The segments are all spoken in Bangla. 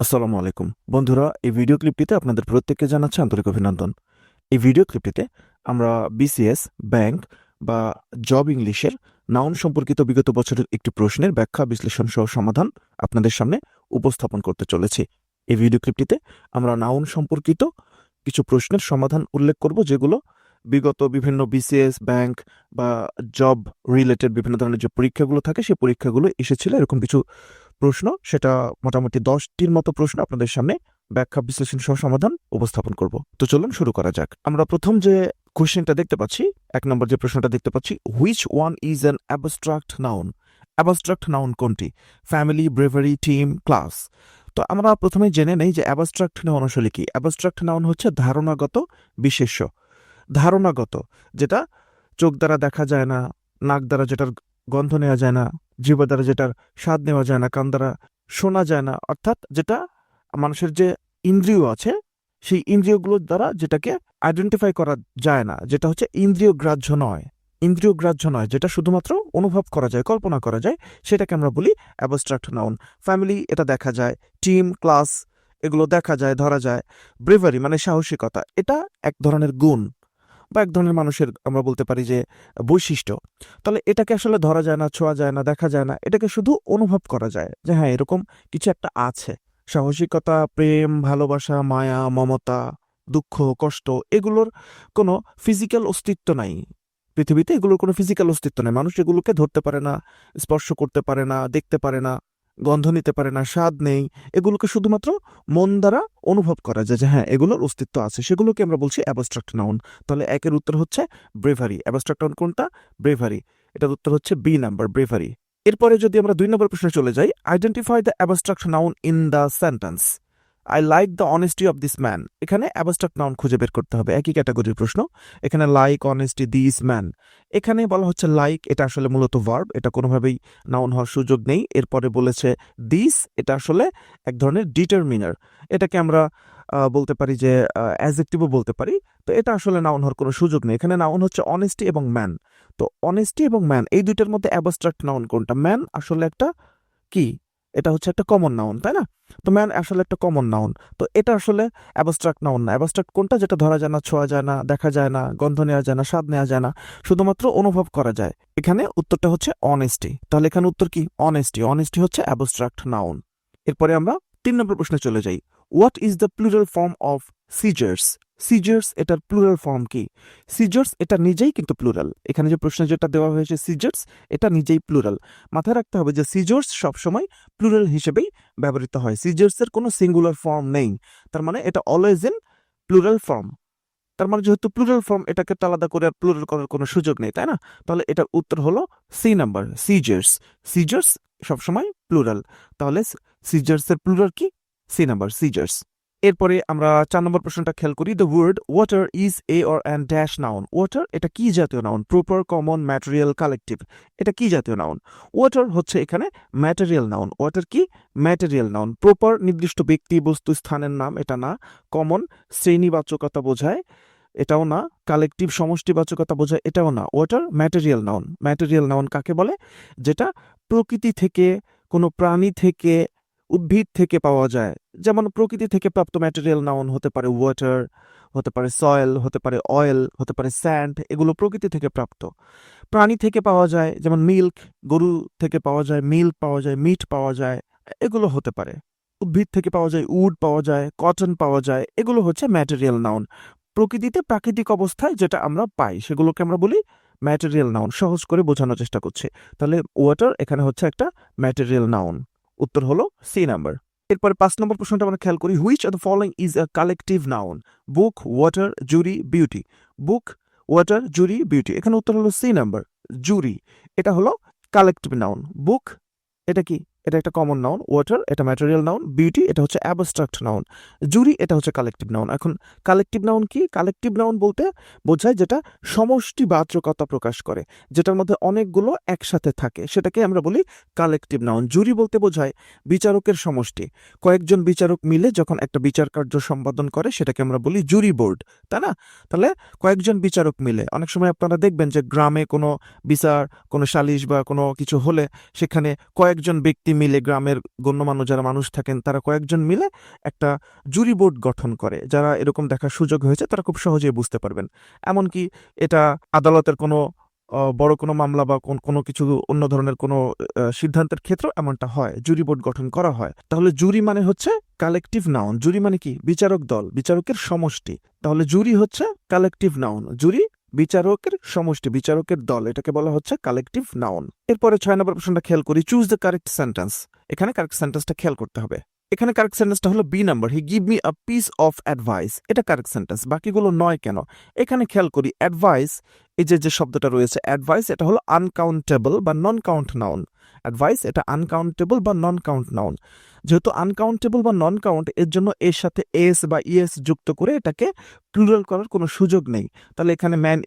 আসসালামু আলাইকুম। বন্ধুরা, এই ভিডিও ক্লিপটিতে আপনাদের প্রত্যেককে জানাচ্ছি আন্তরিক অভিনন্দন। এই ভিডিও ক্লিপটিতে আমরা বিসিএস, ব্যাংক বা জব ইংলিশের নাউন সম্পর্কিত বিগত বছরের একটি প্রশ্নের ব্যাখ্যা, বিশ্লেষণ সহ সমাধান আপনাদের সামনে উপস্থাপন করতে চলেছি। এই ভিডিও ক্লিপটিতে আমরা নাউন সম্পর্কিত কিছু প্রশ্নের সমাধান উল্লেখ করব, যেগুলো বিগত বিভিন্ন বিসিএস, ব্যাংক বা জব রিলেটেড বিভিন্ন ধরনের যে পরীক্ষাগুলো থাকে, সেই পরীক্ষাগুলো এসেছিল, এরকম কিছু প্রশ্ন, সেটা মোটামুটি দশটির মতো প্রশ্ন আপনাদের সামনে ব্যাখ্যা, বিশ্লেষণ সহ সমাধান উপস্থাপন করব। তো চলুন শুরু করা যাক। আমরা প্রথম যে কোশ্চেনটা দেখতে পাচ্ছি, এক নম্বর যে প্রশ্নটা দেখতে পাচ্ছি which one is an abstract noun abstract noun কোনটি? ফ্যামিলি ব্রেভারি টিম ক্লাস তো আমরা প্রথমে জেনে নেই যে অ্যাবস্ট্রাক্ট নাউন আসলে কি। অ্যাবস্ট্রাক্ট নাউন হচ্ছে ধারণাগত বিশেষ্য। ধারণাগত, যেটা চোখ দ্বারা দেখা যায় না, নাক দ্বারা যেটার গন্ধ নেওয়া যায় না, জীব দ্বারা যেটার স্বাদ নেওয়া যায় না, কান দ্বারা শোনা যায় না, অর্থাৎ যেটা মানুষের যে ইন্দ্রিয় আছে, সেই ইন্দ্রিয়গুলোর দ্বারা যেটাকে আইডেন্টিফাই করা যায় না, যেটা হচ্ছে ইন্দ্রিয় গ্রাহ্য নয়। ইন্দ্রিয় গ্রাহ্য নয়, যেটা শুধুমাত্র অনুভব করা যায়, কল্পনা করা যায়, সেটাকে আমরা বলি অ্যাবস্ট্রাক্ট নাউন ফ্যামিলি এটা দেখা যায় টিম ক্লাস এগুলো দেখা যায়, ধরা যায়। ব্রেভারি মানে সাহসিকতা, এটা এক ধরনের গুণ। বা এক ধরনের মানুষের আমরা বলতে পারি যে বৈশিষ্ট্য। তাহলে এটাকে আসলে ধরা যায় না, ছোঁয়া যায় না, দেখা যায় না, এটাকে শুধু অনুভব করা যায় যে হ্যাঁ এরকম কিছু একটা আছে। সাহসিকতা, প্রেম, ভালোবাসা, মায়া, মমতা, দুঃখ, কষ্ট, এগুলোর কোনো ফিজিক্যাল অস্তিত্ব নাই। পৃথিবীতে এগুলোর কোনো ফিজিক্যাল অস্তিত্ব নেই। মানুষ এগুলোকে ধরতে পারে না, স্পর্শ করতে পারে না, দেখতে পারে না। গন্ধ নিতে পারে না, স্বাদ নেই। এগুলোকে শুধুমাত্র মন দ্বারা অনুভব করা যায় যে হ্যাঁ এগুলোর অস্তিত্ব আছে। সেগুলোকে আমরা বলছি অ্যাবস্ট্রাক্ট নাউন তাহলে একের উত্তর হচ্ছে ব্রেভারি অ্যাবস্ট্রাক্ট নাউন কোনটা? ব্রেভারি এটার উত্তর হচ্ছে বি নাম্বার ব্রেভারি এরপরে যদি আমরা দুই নম্বর প্রশ্নে চলে যাই identify the abstract noun in the sentence I like the honesty of this man এখানে অ্যাবস্ট্রাক্ট নাউন খুঁজে বের করতে হবে। একই ক্যাটাগরির প্রশ্ন। এখানে লাইক অনেস্টি দিস ম্যান এখানে বলা হচ্ছে লাইক এটা আসলে মূলত ভার্ব এটা কোনোভাবেই নাউন হওয়ার সুযোগ নেই। এরপরে বলেছে দিস এটা আসলে এক ধরনের ডিটারমিনার এটাকে আমরা বলতে পারি যে অ্যাজেক্টিভও বলতে পারি। তো এটা আসলে নাউন হওয়ার কোনো সুযোগ নেই। এখানে নাউন হচ্ছে অনেস্টি এবং ম্যান তো অনেস্টি এবং ম্যান এই দুইটার মধ্যে অ্যাবস্ট্রাক্ট নাউন কোনটা? ম্যান আসলে একটা কি? এটা হচ্ছে একটা কমন নাউন তাই না? তো ম্যান আসলে একটা কমন নাউন তো এটা আসলে অ্যাবস্ট্রাক্ট নাউন না। অ্যাবস্ট্রাক্ট কোনটা? যেটা ধরা যায় না, ছোঁয়া যায় না, দেখা যায় না, গন্ধ নেওয়া যায় না, স্বাদ নেওয়া যায় না, শুধুমাত্র অনুভব করা যায়। এখানে উত্তরটা হচ্ছে অনেস্টি তাহলে এখানে উত্তর কি? অনেস্টি অনেস্টি হচ্ছে অ্যাবস্ট্রাক্ট নাউন এরপরে আমরা তিন নম্বর প্রশ্নে চলে যাই। What is the plural form of scissors scissors এটার প্লুরাল ফর্ম কি? সিজার্স এটা নিজেই কিন্তু প্লুরাল এখানে যে প্রশ্ন যেটা দেওয়া হয়েছে সিজার্স এটা নিজেই প্লুরাল মাথায় রাখতে হবে যে সিজার্স সবসময় প্লুরাল হিসেবেই ব্যবহৃত হয়। সিজার্সের কোনো সিঙ্গুলার ফর্ম নেই। তার মানে এটা অলওয়েজ ইন প্লুরাল ফর্ম তার মানে যেহেতু প্লুরাল ফর্ম এটাকে তো আলাদা করে আর প্লুরাল করার কোনো সুযোগ নেই, তাই না? তাহলে এটার উত্তর হলো সি নাম্বার সিজার্স সিজার্স সবসময় প্লুরাল তাহলে সিজার্সের প্লুরাল কি? সি নাম্বার সিজার্স এরপরে আমরা চার নম্বর প্রশ্নটা খেয়াল করি the word water is a or and dash noun water এটা কি জাতীয় noun proper common material collective এটা কি জাতীয় নাউন ওয়াটার হচ্ছে এখানে ম্যাটেরিয়াল নাউন ওয়াটার কি? ম্যাটেরিয়াল নাউন প্রপার নির্দিষ্ট ব্যক্তি, বস্তু, স্থানের নাম, এটা না। কমন শ্রেণীবাচকতা বোঝায়, এটাও না। কালেকটিভ সমষ্টিবাচকতা বোঝায়, এটাও না। Water material noun material noun কাকে বলে? যেটা প্রকৃতি থেকে, কোনো প্রাণী থেকে উদ্ভিদ থেকে পাওয়া যায়। যেমন প্রকৃতি থেকে প্রাপ্ত ম্যাটেরিয়াল নাউন হতে পারে ওয়াটার হতে পারে সয়েল হতে পারে অয়েল হতে পারে স্যান্ড এগুলো প্রকৃতি থেকে প্রাপ্ত। প্রাণী থেকে পাওয়া যায়, যেমন মিল্ক গরু থেকে পাওয়া যায় মিল্ক পাওয়া যায় মিট পাওয়া যায়, এগুলো হতে পারে। উদ্ভিদ থেকে পাওয়া যায়, উড পাওয়া যায় কটন পাওয়া যায়, এগুলো হচ্ছে ম্যাটেরিয়াল নাউন। প্রকৃতিতে প্রাকৃতিক অবস্থায় যেটা আমরা পাই, সেগুলোকে আমরা বলি ম্যাটেরিয়াল নাউন। সহজ করে বোঝানোর চেষ্টা করছি। তাহলে ওয়াটার এখানে হচ্ছে একটা ম্যাটেরিয়াল নাউন। উত্তর হলো সি নাম্বার এরপরে পাঁচ নম্বর প্রশ্নটা আমরা খেয়াল করি which of the following is a collective noun book water jury beauty book water jury beauty এখানে উত্তর হলো সি নাম্বার জুরি এটা হলো কালেকটিভ নাউন বুক এটা কি? এটা একটা কমন নাউন ওয়াটার এটা ম্যাটেরিয়াল নাউন বিউটি এটা হচ্ছে অ্যাবস্ট্রাক্ট নাউন জুরি এটা হচ্ছে কালেকটিভ নাউন এখন কালেকটিভ নাউন কি? কালেকটিভ নাউন বলতে বোঝায় যেটা সমষ্টি সমষ্টিবাচকতা প্রকাশ করে, যেটার মধ্যে অনেকগুলো একসাথে থাকে, সেটাকে আমরা বলি কালেকটিভ নাউন জুরি বলতে বোঝায় বিচারকের সমষ্টি, কয়েকজন বিচারক মিলে যখন একটা বিচার কার্য সম্পাদন করে, সেটাকে আমরা বলি জুরি বোর্ড তাই না? তাহলে কয়েকজন বিচারক মিলে, অনেক সময় আপনারা দেখবেন যে গ্রামে কোনো বিচার, কোনো সালিশ বা কোনো কিছু হলে সেখানে কয়েকজন ব্যক্তি মিলে গ্রামের গণ্যমান্য যারা মানুষ থাকেন, তারা কয়েকজন মিলে একটা জুরি বোর্ড গঠন করে, যারা এরকম দেখার সুযোগ হয়েছে, তারা খুব সহজেই বুঝতে পারবেন। এমনকি এটা আদালতের কোনো বড় কোনো মামলা বা কোনো কিছু অন্য ধরনের কোনো সিদ্ধান্তের ক্ষেত্রেও এমনটা হয়, জুরি বোর্ড গঠন করা হয়। তাহলে জুরি মানে হচ্ছে কালেকটিভ নাউন। জুরি মানে কি? বিচারক দল, বিচারকের সমষ্টি। তাহলে জুরি হচ্ছে কালেকটিভ নাউন। জুরি বিচারকের, সমষ্টি বিচারকের দল, এটাকে বলা হচ্ছে কালেকটিভ নাউন এরপরে ছয় নম্বর প্রশ্নটা খেয়াল করি চুজ দ্য কারেক্ট সেন্টেন্স এখানে কারেক্ট সেন্টেন্সটা খেয়াল করতে হবে। এখানে কারেক্ট সেন্টেন্সটা হলো B number he give me a piece of advice এটা কারেক্ট সেন্টেন্স বাকিগুলো নয় কেন? এখানে খেয়াল করি অ্যাডভাইস এই যে যে শব্দটা রয়েছে অ্যাডভাইস এটা হলো আনকাউন্টেবল বা নন কাউন্ট নাউন অ্যাডভাইস এটা আনকাউন্টেবল বা নন কাউন্ট নাউন যেহেতু আনকাউন্টেবল বা নন কাউন্ট এর জন্য এর সাথে এস বা ইএস যুক্ত করে এটাকে প্লুরাল করার কোনো সুযোগ নেই। তাহলে এখানে ম্যান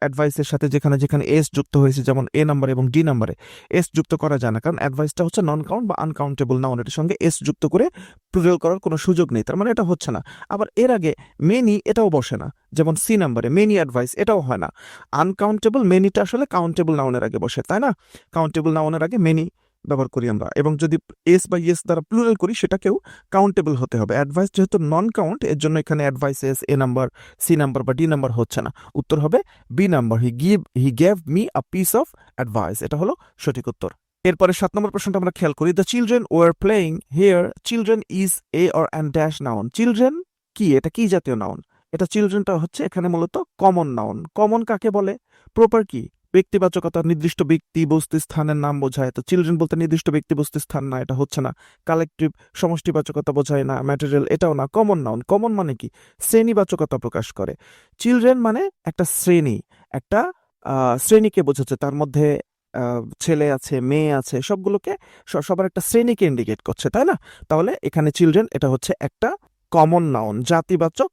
অ্যাডভাইসের সাথে যেখানে যেখানে এস যুক্ত হয়েছে, যেমন এ নাম্বার এবং ডি নাম্বারে, এস যুক্ত করা যায় না। কারণ অ্যাডভাইসটা হচ্ছে নন কাউন্ট বা আনকাউন্টেবল নাউন এটার সঙ্গে এস যুক্ত করে প্লুরাল করার কোনো সুযোগ নেই। তার মানে এটা হচ্ছে না। আবার এর আগে মেনি এটাও বসে না। যেমন সি নাম্বারে মেনি অ্যাডভাইস এটাও হয় না। আনকাউন্টেবল মেনিটা আসলে কাউন্টেবল নাউনের আগে বসে, তাই না? কাউন্টেবল নাউনের আগে মেনি ব্যবহার করি আমরা। এবং যদি এস বা ইয়েস দ্বারা প্লুরাল করি, সেটাকেও কাউন্টেবল হতে হবে। অ্যাডভাইস যেহেতু নন কাউন্ট এর জন্য এখানে advice S A number C number বা ডি নাম্বার হচ্ছে না। উত্তর হবে B number he give he gave me a piece of advice এটা হলো সঠিক উত্তর। এরপরে সাত নম্বর প্রশ্নটা আমরা খেয়াল করি। The children were playing here children is a or and dash noun children কি? এটা কি জাতীয় নাউন এটা চিলড্রেনটা হচ্ছে এখানে মূলত কমন নাউন কমন কাকে বলে? প্রপার কি? ব্যক্তিবাচকতা নির্দিষ্ট ব্যক্তি বস্তু স্থানের নাম বোঝায়। তো চিলড্রেন বলতে নির্দিষ্ট ব্যক্তি বস্তু স্থান না, এটা হচ্ছে না। কালেকটিভ সমষ্টিবাচকতা বোঝায় না ম্যাটেরিয়াল এটাও না কমন নাউন কমন মানে কি? শ্রেণীবাচকতা প্রকাশ করে। চিলড্রেন মানে একটা শ্রেণি, একটা শ্রেণীকে বোঝাচ্ছে। তার মধ্যে ছেলে আছে, মেয়ে আছে, সবগুলোকে সবার একটা শ্রেণীকে ইন্ডিকেট করছে, তাই না? তাহলে এখানে চিলড্রেন এটা হচ্ছে একটা কমন নাউন জাতিবাচক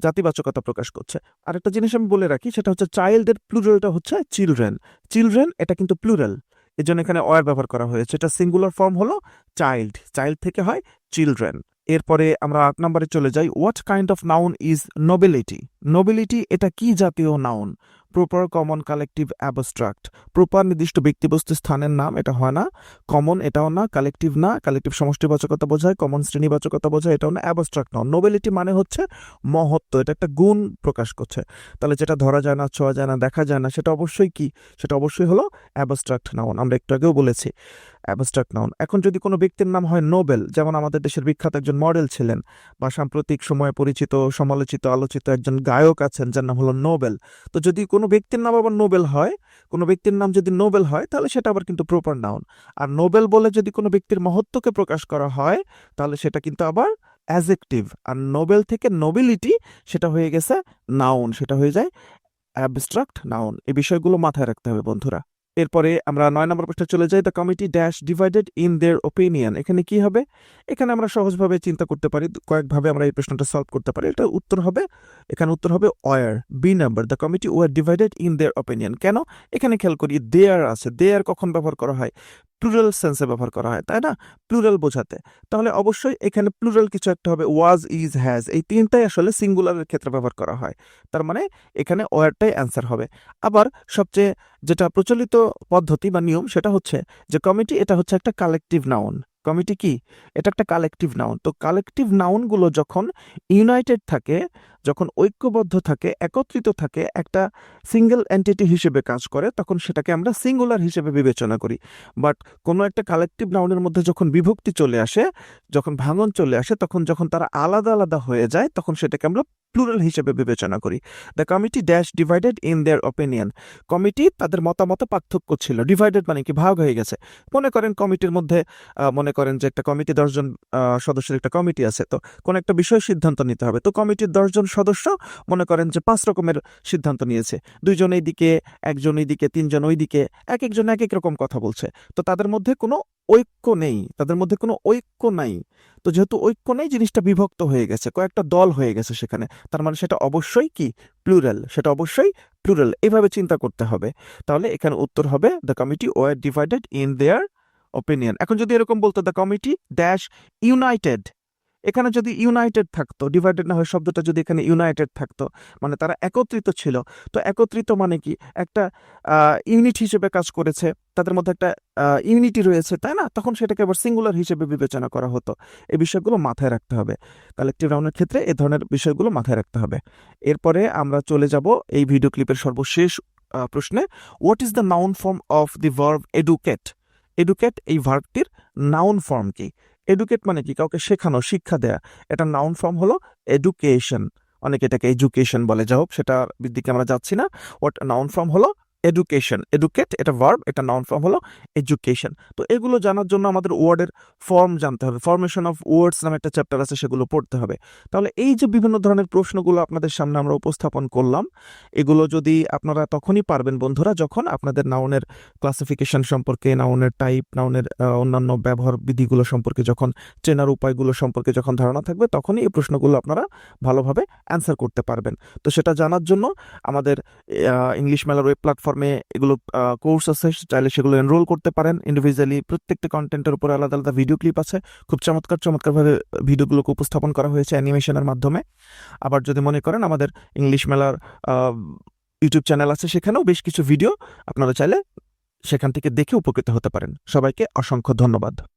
জাতিবাচকতা প্রকাশ করছে। আর একটা জিনিস আমি বলে রাখি, সেটা হচ্ছে চাইল্ডের প্লুরালটা হচ্ছে চিলড্রেন চিলড্রেন এটা কিন্তু প্লুরাল এর জন্য এখানে অয়ার ব্যবহার করা হয়েছে। এটা সিঙ্গুলার ফর্ম হলো চাইল্ড চাইল্ড থেকে হয় চিলড্রেন এরপরে আমরা আট নম্বরে চলে যাই। What kind of noun is nobility nobility এটা কি জাতীয় noun proper common collective abstract proper নির্দিষ্ট ব্যক্তিবস্তু স্থানের নাম, এটা হয় না। কমন এটাও না। কালেকটিভ না। কালেকটিভ সমষ্টিবাচকতা বোঝায় কমন শ্রেণীবাচকতা বোঝায়, এটাও না। অ্যাবস্ট্রাক্ট নাউন নোবেলিটি মানে হচ্ছে মহত্ব, এটা একটা গুণ প্রকাশ করছে। তাহলে যেটা ধরা যায় না, ছোঁয়া যায় না, দেখা যায় না, সেটা অবশ্যই কি? সেটা অবশ্যই হলো অ্যাবস্ট্রাক্ট নাউন আমরা একটু আগেও বলেছি অ্যাবস্ট্রাক্ট নাউন এখন যদি কোনো ব্যক্তির নাম হয় নোবেল যেমন আমাদের দেশের বিখ্যাত একজন মডেল ছিলেন বা সাম্প্রতিক সময়ে পরিচিত, সমালোচিত, আলোচিত একজন গায়ক আছেন, যার নাম হলো নোবেল তো যদি কোনো ব্যক্তির নাম আবার নোবেল হয়, কোনো ব্যক্তির নাম যদি নোবেল হয়, তাহলে সেটা আবার কিন্তু প্রপার নাউন আর নোবেল বলে যদি কোনো ব্যক্তির মহত্বকে প্রকাশ করা হয়, তাহলে সেটা কিন্তু আবার অ্যাজেকটিভ আর নোবেল থেকে নোবিলিটি সেটা হয়ে গেছে নাউন সেটা হয়ে যায় অ্যাবস্ট্রাক্ট নাউন এই বিষয়গুলো মাথায় রাখতে হবে বন্ধুরা। এরপরে আমরা নয় নম্বর পৃষ্ঠা চলে যাই। The committee dash divided in their opinion এখানে কি হবে? এখানে আমরা সহজভাবে চিন্তা করতে পারি, কয়েকভাবে আমরা এই প্রশ্নটা সলভ করতে পারি। এটা উত্তর হবে, এখানে উত্তর হবে were B number the committee were divided in their opinion কেন? এখানে খেয়াল করি দেয়ার আছে। দেয়ার কখন ব্যবহার করা হয়? প্লুরাল সেন্সে ব্যবহার করা হয়, তাই না? প্লুরাল বোঝাতে। তাহলে অবশ্যই এখানে প্লুরাল কিছু একটা হবে ওয়াজ ইজ হ্যাজ এই তিনটাই আসলে সিঙ্গুলারের ক্ষেত্রে ব্যবহার করা হয়। তার মানে এখানে ওয়ারটাই অ্যান্সার হবে। আবার সবচেয়ে যেটা প্রচলিত পদ্ধতি বা নিয়ম সেটা হচ্ছে যে কমিটি এটা হচ্ছে একটা কালেকটিভ নাউন কমিটি কি? এটা একটা কালেকটিভ নাউন তো কালেকটিভ নাউনগুলো যখন ইউনাইটেড থাকে যখন ঐক্যবদ্ধ থাকে, একত্রিত থাকে, একটা সিঙ্গেল এন্টিটি হিসেবে কাজ করে, তখন সেটাকে আমরা সিঙ্গুলার হিসেবে বিবেচনা করি। বাট কোনো একটা কালেকটিভ নাউনের মধ্যে যখন বিভক্তি চলে আসে, যখন ভাঙন চলে আসে, তখন যখন তারা আলাদা আলাদা হয়ে যায়, তখন সেটাকে আমরা প্লুরাল হিসেবে বিবেচনা করি। The committee dash divided in their opinion committee তাদের মতামত পার্থক্য ছিল। ডিভাইডেড মানে কি? ভাগ হয়ে গেছে। মনে করেন কমিটির মধ্যে মনে করেন যে একটা কমিটি দশজন সদস্যের একটা কমিটি আছে, তো কোনো একটা বিষয় সিদ্ধান্ত নিতে হবে। তো কমিটির দশজন সদস্য মনে করেন যে পাঁচ রকমের সিদ্ধান্ত নিয়েছে। দুইজন এইদিকে, একজন এইদিকে, তিনজন ওইদিকে এক একজন এক এক রকম কথা বলছে। তো তাদের মধ্যে কোনো ঐক্য নেই, তাদের মধ্যে কোনো ঐক্য নাই। তো যেহেতু ঐক্য নেই, জিনিসটা বিভক্ত হয়ে গেছে, কয়েকটা দল হয়ে গেছে সেখানে। তার মানে সেটা অবশ্যই কি? প্লুরাল, সেটা অবশ্যই প্লুরাল। এইভাবে চিন্তা করতে হবে। তাহলে এখানে উত্তর হবে the committee were divided in their opinion এখন যদি এরকম বলতো দ্য কমিটি ড্যাশ ইউনাইটেড এখানে যদি ইউনাইটেড থাকতো ডিভাইডেড না হয় শব্দটা যদি এখানে ইউনাইটেড থাকতো মানে তারা একত্রিত ছিল। তো একত্রিত মানে কি? একটা ইউনিট হিসেবে কাজ করেছে, তাদের মধ্যে একটা ইউনিটি রয়েছে, তাই না? তখন সেটাকে আবার সিঙ্গুলার হিসেবে বিবেচনা করা হতো। এই বিষয়গুলো মাথায় রাখতে হবে। কালেকটিভ নাউনের ক্ষেত্রে এ ধরনের বিষয়গুলো মাথায় রাখতে হবে। এরপরে আমরা চলে যাব এই ভিডিও ক্লিপের সর্বশেষ প্রশ্নে। What is the noun form of the verb educate educate এই ভার্বটির নাউন ফর্ম কি? এডুকেট মানে কি? কাউকে শেখানো, শিক্ষা দেয়া। এটা নাউন ফর্ম হলো এডুকেশন অনেকে এটাকে এডুকেশন বলে। যা হোক, সেটা দিকে আমরা যাচ্ছি না। ওয়াট নাউন ফর্ম হলো এডুকেশন এডুকেট এটা ভার্ব এটা নন ফর্ম হলো এডুকেশন তো এগুলো জানার জন্য আমাদের ওয়ার্ডের ফর্ম জানতে হবে। ফর্মেশন অফ ওয়ার্ডস নামে একটা চ্যাপ্টার আছে, সেগুলো পড়তে হবে। তাহলে এই যে বিভিন্ন ধরনের প্রশ্নগুলো আপনাদের সামনে আমরা উপস্থাপন করলাম, এগুলো যদি আপনারা তখনই পারবেন বন্ধুরা, যখন আপনাদের নাউনের ক্লাসিফিকেশন সম্পর্কে নাউনের টাইপ নাউনের অন্যান্য ব্যবহার বিধিগুলো সম্পর্কে, যখন চেনার উপায়গুলো সম্পর্কে যখন ধারণা থাকবে, তখনই এই প্রশ্নগুলো আপনারা ভালোভাবে অ্যান্সার করতে পারবেন। তো সেটা জানার জন্য আমাদের ইংলিশ মেলার ওয়েব প্ল্যাটফর্মে এগুলো কোর্স আছে, চাইলে সেগুলো এনরোল করতে পারেন। ইন্ডিভিজুয়ালি প্রত্যেকটা কন্টেন্টের উপর আলাদা আলাদা ভিডিও ক্লিপ আছে। খুব চমৎকার, চমৎকারভাবে ভিডিওগুলোকে উপস্থাপন করা হয়েছে অ্যানিমেশনের মাধ্যমে। আবার যদি মনে করেন আমাদের ইংলিশ মেলার ইউটিউব চ্যানেল আছে, সেখানেও বেশ কিছু ভিডিও আপনারা চাইলে সেখান থেকে দেখে উপকৃত হতে পারেন। সবাইকে অসংখ্য ধন্যবাদ।